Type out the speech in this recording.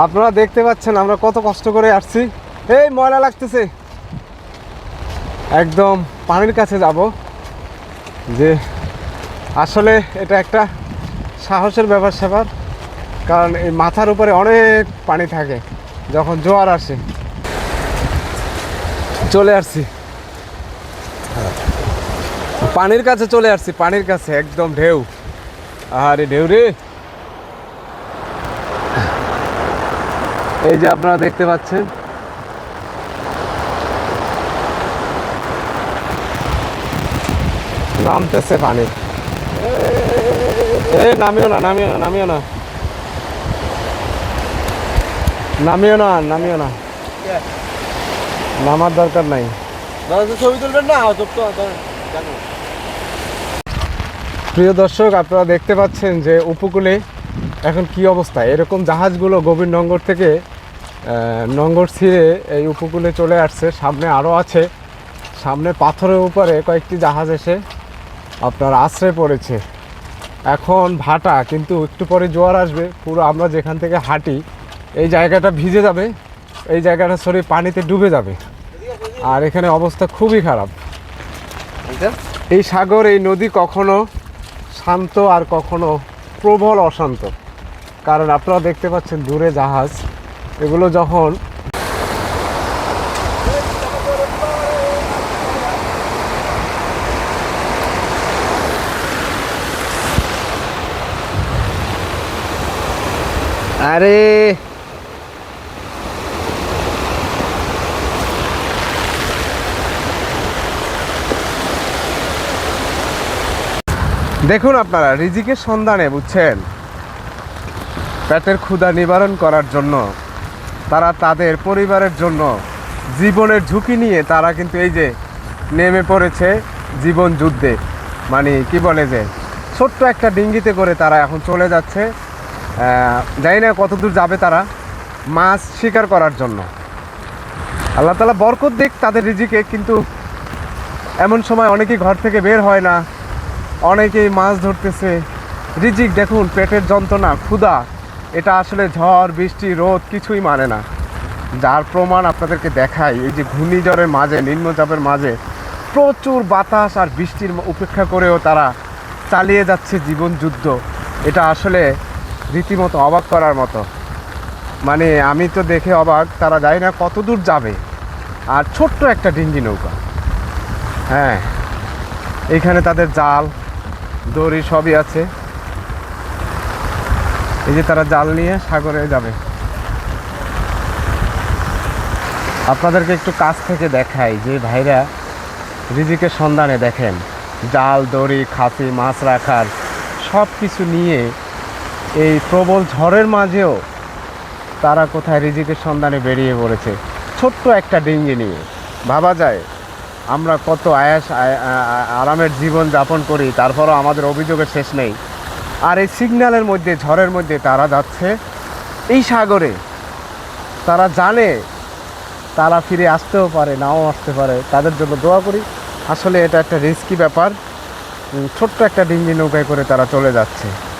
আপনারা দেখতে পাচ্ছেন, আমরা কত কষ্ট করে আসছি। এই ময়লা লাগতেছে। একদম পানির কাছে যাব। যে আসলে এটা একটা সাহসের ব্যাপার স্যাপার, কারণ এই মাথার উপরে অনেক পানি থাকে, যখন জোয়ার আসে। চলে আসছি। পানির কাছে চলে আসছি, পানির কাছে, একদম ঢেউ। আরে ঢেউ রে! এই যে আপনারা দেখতে পাচ্ছেন। নামতেছে পানি। এ নামিও না নামিও না নামিও না। নামিও না নামিও না। নামার দরকার নাই। ছবি তুলবেন না? তো প্রিয় দর্শক আপনারা দেখতে পাচ্ছেন যে উপকূলে এখন কি অবস্থা? এরকম জাহাজগুলো গভীর নঙ্গর থেকে নঙ্গর ছিঁড়ে এই উপকূলে চলে আসছে। সামনে আরও আছে। সামনে পাথরের উপরে কয়েকটি জাহাজ এসে আপনার আশ্রয় পড়েছে। এখন ভাটা কিন্তু একটু পরে জোয়ার আসবে। পুরো আমরা যেখান থেকে হাঁটি এই জায়গাটা ভিজে যাবে। এই জায়গাটা সরি পানিতে ডুবে যাবে। আর এখানে অবস্থা খুবই খারাপ। এই সাগর এই নদী কখনো শান্ত আর কখনো প্রবল অশান্ত। কারণ আপনারা দেখতে পাচ্ছেন দূরে জাহাজ। এগুলো যখন আরে দেখুন আপনারা রিজিকের সন্ধানে বুঝছেন? পেটের ক্ষুধা নিবারণ করার জন্য তারা তাদের পরিবারের জন্য জীবনের ঝুঁকি নিয়ে তারা কিন্তু এই যে নেমে পড়েছে জীবন যুদ্ধে। মানে কি বলে যে, ছোট্ট একটা ডিঙ্গিতে করে তারা এখন চলে যাচ্ছে। জানি না কতদূর যাবে তারা মাছ শিকার করার জন্য। আল্লাহ তালা বরকত দিক তাদের রিজিকে, কিন্তু এমন সময় অনেকেই ঘর থেকে বের হয় না, অনেকেই মাছ ধরতেছে। রিজিক দেখুন, পেটের যন্ত্রণা, ক্ষুধা এটা আসলে ঝড়, বৃষ্টি, রোদ কিছুই মানে না। যার প্রমাণ আপনাদেরকে দেখাই, এই যে ঘূর্ণিঝড়ের মাঝে, নিম্নচাপের মাঝে প্রচুর বাতাস আর বৃষ্টির উপেক্ষা করেও তারা চালিয়ে যাচ্ছে জীবন যুদ্ধ। এটা আসলে রীতিমতো অবাক করার মতো। মানে আমি তো দেখে অবাক, তারা যায় না কত দূর যাবে। আর ছোট্ট একটা ডিঙ্গি নৌকা। হ্যাঁ এখানে তাদের জাল, দড়ি সবই আছে। এই যে তারা জাল নিয়ে সাগরে যাবে। আপনাদেরকে একটু কাছ থেকে দেখাই যে ভাইরা রিজিকের সন্ধানে দেখেন, জাল, দড়ি, খাসি, মাছ রাখার সব কিছু নিয়ে এই প্রবল ঝড়ের মাঝেও তারা কোথায় রিজিকের সন্ধানে বেরিয়ে পড়েছে। ছোট্ট একটা ডিঙ্গি নিয়ে। ভাবা যায়, আমরা কত আয়াস আরামের জীবন যাপন করি, তারপরও আমাদের অভিযোগের শেষ নেই। আর এই সিগন্যালের মধ্যে, ঝড়ের মধ্যে তারা যাচ্ছে। এই সাগরে তারা জানে তারা ফিরে আসতেও পারে, নাও আসতে পারে। তাদের জন্য দোয়া করি। আসলে এটা একটা রিস্কি ব্যাপার। ছোট্ট একটা ডিঙ্গি নৌকায় করে তারা চলে যাচ্ছে।